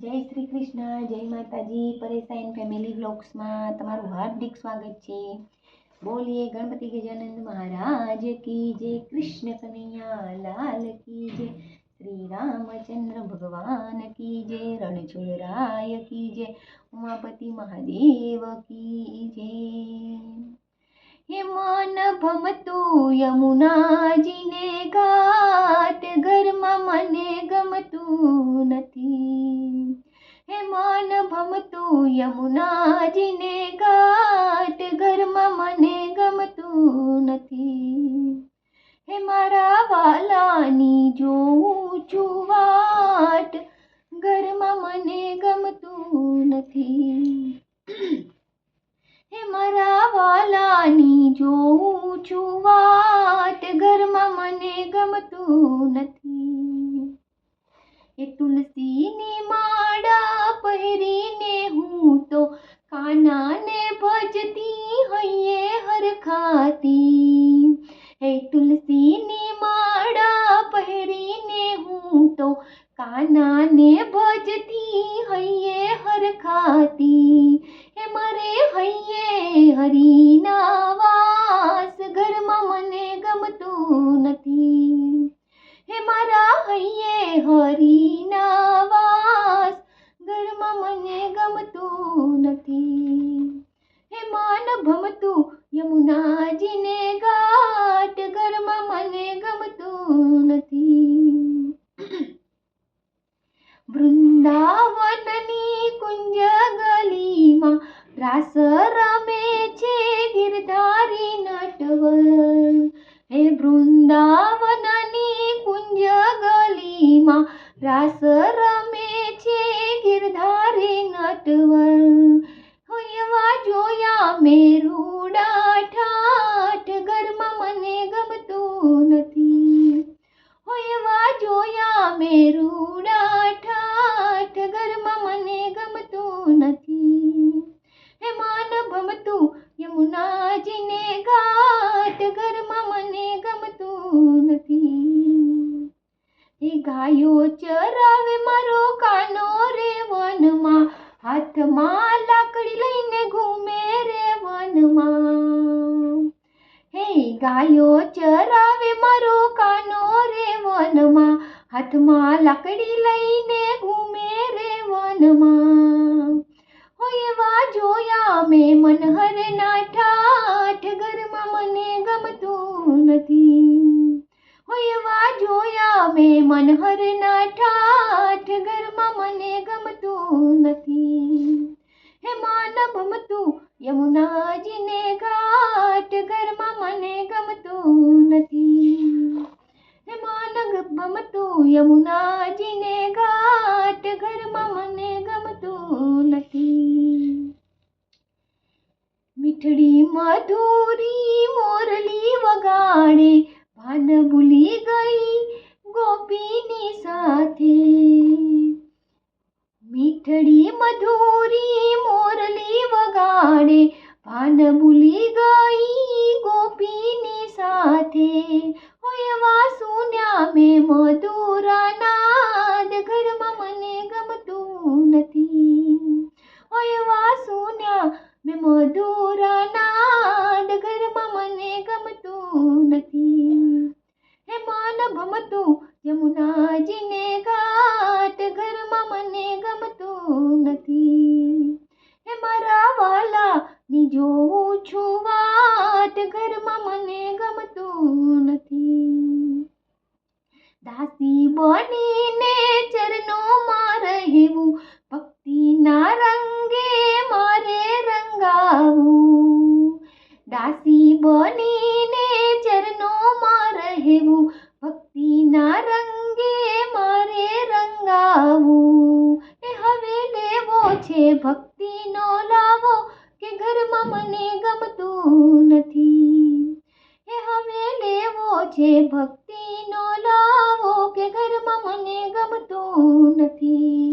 જય શ્રી કૃષ્ણ, જય માતાજી. પરેશાઈન ફેમિલી વ્લોગ્સમાં તમારું હાર્દિક સ્વાગત છે. બોલીએ ગણપતિ ગજાનંદ મહારાજ કી જય, કૃષ્ણ કનૈયા લાલ કી જય, શ્રી રામચંદ્ર ભગવાન કી જય, રણછોડરાય કી જય, ઉમાપતિ મહાદેવ કી જય. હે મન ભમતું યમુનાજીને ભમતું યમુનાજીને ઘાટ, ઘરમાં મને ગમતું નથી. હે મારા વાલાની જોઉં છું વાટ, ઘરમાં મને ગમતું નથી. હે મારા વાલાની જોઉં છું વાટ, ઘરમાં મને ગમતું નથી. એ તુલસીની હું તો કાનાને ભજતી હૈયે હરખાતી હે તુલસીની માળા પહેરીને હું તો કાનાને ભજતી હૈયે હરખાતી હે મારે હૈયે હરીના નથી વૃંદાવનની કુંજ ગલીમાં રાસ રમે છે ગિરધારી નટવર હે વૃંદાવનની કુંજ ગલીમાં રાસ રમે છે ગિરધારી નટવર હોયવા જોયા મેરુડા ઠાઠ ઘરમાં મને ગમતું યમુનાજીને ઘાટ ઘરમાં મને ગમતું નથી. એ ગાયો ચરાવે મારો કાનો રે વનમાં હાથમાં લાકડી લઈને ઘૂમે રે વનમાં હે ગાયો ચરાવે મારો કાનો રે વનમાં હાથમાં લાકડી લઈને ઘૂમે રે વનમાં યમુનાજીને ઘાટ ઘરમાં મને ગમતું નથી મીઠડી મધુરી મોરલી વગાડે ભાન ભૂલી ગઈ ગોપીની સાથે મીઠડી મધુરી મોરલી વગાડે ભાન ભૂલી ગમતું નથી. હે મન ભમતું યમુનાજીને મને ગમતું નથી. હે મારા વાલા, ની જોઉં મને ગમતું નથી. દાસી બની છે ભક્તિનો લાવો કે ઘરમાં મને ગમતો નથી.